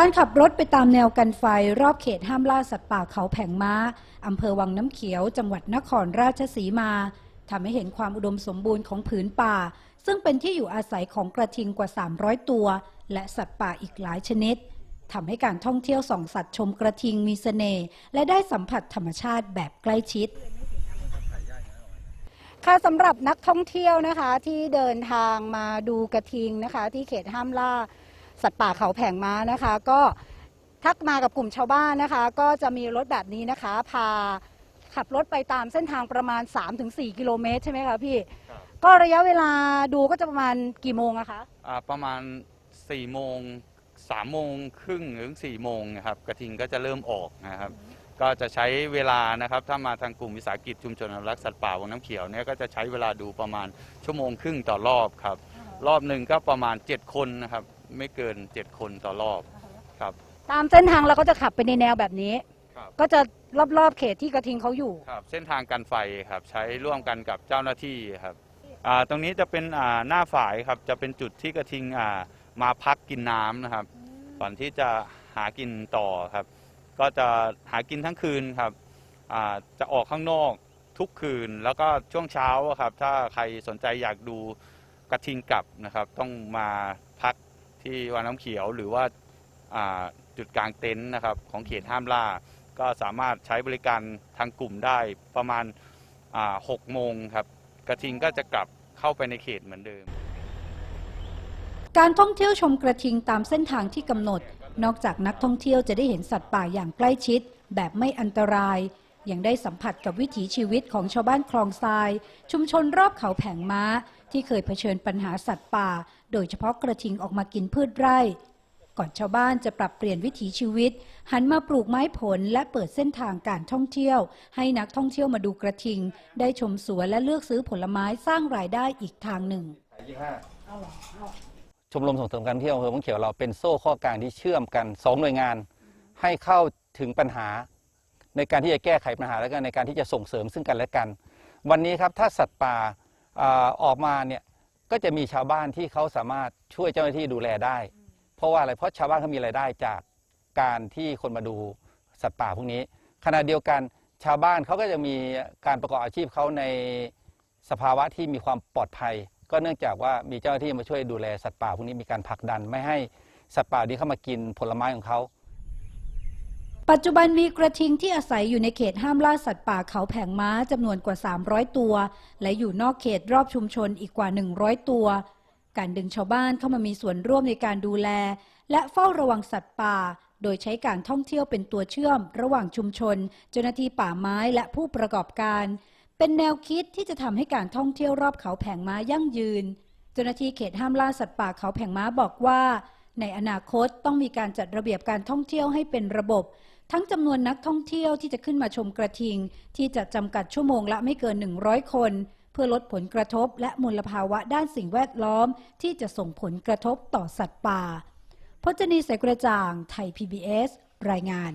การขับรถไปตามแนวกันไฟ รอบเขตห้ามล่าสัตว์ป่าเขาแผงม้า อำเภอวังน้ำเขียว จังหวัดนครราชสีมาทำให้เห็นความอุดมสมบูรณ์ของผืนป่า ซึ่งเป็นที่อยู่อาศัยของกระทิงกว่า 300 ตัว และสัตว์ป่าอีกหลายชนิดทำให้การท่องเที่ยวส่องสัตว์ชมกระทิงมีเสน่ห์และได้สัมผัสธรรมชาติแบบใกล้ชิดค่ะสำหรับนักท่องเที่ยวนะคะที่เดินทางมาดูกระทิงนะคะ ที่เขตห้ามล่า สัตว์ป่าเขาแผงม้านะคะ ก็ทักมากับกลุ่มชาวบ้านนะคะ ก็จะมีรถแบบนี้นะคะ พาขับรถไปตามเส้นทางประมาณ 3-4 กิโลเมตรใช่ไหมคะพี่ครับก็ระยะเวลาดูก็จะประมาณกี่โมงอะคะอ่าประมาณ4ี่โมงสามโมงครึ่งถึง4ี่โมงนะครับกระทิงก็จะเริ่มออกนะครับ ก็จะใช้เวลานะครับ ถ้ามาทางกลุ่มวิสาหกิจชุมชนอนุรักษ์สัตว์ป่าวังน้ำเขียวเนี่ยก็จะใช้เวลาดูประมาณชั่วโมงครึ่งต่อรอบครับ รอบหนึ่งก็ประมาณ 7 คนนะครับ ไม่เกิน7คนต่อรอบครับ ตามเส้นทางเราก็จะขับไปในแนวแบบนี้ ครับ ก็จะรอบๆเขตที่กระทิงเขาอยู่ ครับ เส้นทางการไฟครับ ใช้ร่วมกันกับเจ้าหน้าที่ครับอ่าตรงนี้จะเป็นอ่าหน้าฝายครับจะเป็นจุดที่กระทิงอ่ามาพักกินน้ำนะครับ ก่อนที่จะหากินต่อครับ ก็จะหากินทั้งคืนครับอ่าจะออกข้างนอกทุกคืน แล้วก็ช่วงเช้าอะครับ ถ้าใครสนใจอยากดูกระทิงกลับนะครับ ต้องมาพัก ที่วังน้ำเขียวหรือว่าจุดกลางเต็นท์นะครับของเขตห้ามล่า ก็สามารถใช้บริการทางกลุ่มได้ประมาณหกโมงครับกระทิงก็จะกลับเข้าไปในเขตเหมือนเดิม การท่องเที่ยวชมกระทิงตามเส้นทางที่กำหนด นอกจากนักท่องเที่ยวจะได้เห็นสัตว์ป่าอย่างใกล้ชิด แบบไม่อันตราย ยังได้สัมผัสกับวิถีชีวิตของชาวบ้านคลองทราย ชุมชนรอบเขาแผงม้า ที่เคยเผชิญปัญหาสัตว์ป่า โดยเฉพาะกระทิงออกมากินพืชไร่ ก่อนชาวบ้านจะปรับเปลี่ยนวิถีชีวิต หันมาปลูกไม้ผลและเปิดเส้นทางการท่องเที่ยว ให้นักท่องเที่ยวมาดูกระทิง ได้ชมสวนและเลือกซื้อผลไม้สร้างรายได้อีกทางหนึ่งชมรมส่งเสริมการท่องเที่ยวอำเภอวังเขียวเราเป็นโซ่ข้อกลางที่เชื่อมกันสองหน่วยงาน ให้เข้าถึงปัญหา ในการที่จะแก้ไขปัญหาและก็ในการที่จะส่งเสริมซึ่งกันและกัน วันนี้ครับถ้าสัตว์ป่าอาออกมาเนี่ยก็จะมีชาวบ้านที่เขาสามารถช่วยเจ้าหน้าที่ดูแลได้ เพราะว่าอะไรเพราะชาวบ้านเขามีรายได้จากการที่คนมาดูสัตว์ป่าพวกนี้ขณะเดียวกันชาวบ้านเขาก็จะมีการประกอบอาชีพเขาในสภาวะที่มีความปลอดภัย ก็เนื่องจากว่ามีเจ้าหน้าที่มาช่วยดูแลสัตว์ป่าพวกนี้มีการผลักดันไม่ให้สัตว์ป่านี้เข้ามากินผลไม้ของเขา ปัจจุบันมีกระทิงที่อาศัยอยู่ในเขตห้ามล่าสัตว์ป่าเขาแผงม้าจำนวนกว่า 300 ตัว และอยู่นอกเขตรอบชุมชนอีกกว่า 100 ตัว การดึงชาวบ้านเข้ามามีส่วนร่วมในการดูแล และเฝ้าระวังสัตว์ป่า โดยใช้การท่องเที่ยวเป็นตัวเชื่อม ระหว่างชุมชน เจ้าหน้าที่ป่าไม้และผู้ประกอบการ เป็นแนวคิดที่จะทำให้การท่องเที่ยวรอบเขาแผงม้ายั่งยืน เจ้าหน้าที่เขตห้ามล่าสัตว์ป่าเขาแผงม้าบอกว่า ในอนาคตต้องมีการจัดระเบียบการท่องเที่ยวให้เป็นระบบ ทั้งจำนวนนักท่องเที่ยวที่จะขึ้นมาชมกระทิง ที่จะจำกัดชั่วโมงละไม่เกิน 100 คน เพื่อลดผลกระทบและมลภาวะด้านสิ่งแวดล้อม ที่จะส่งผลกระทบต่อสัตว์ป่าพจนีสายกระจ่าง ไทย PBS รายงาน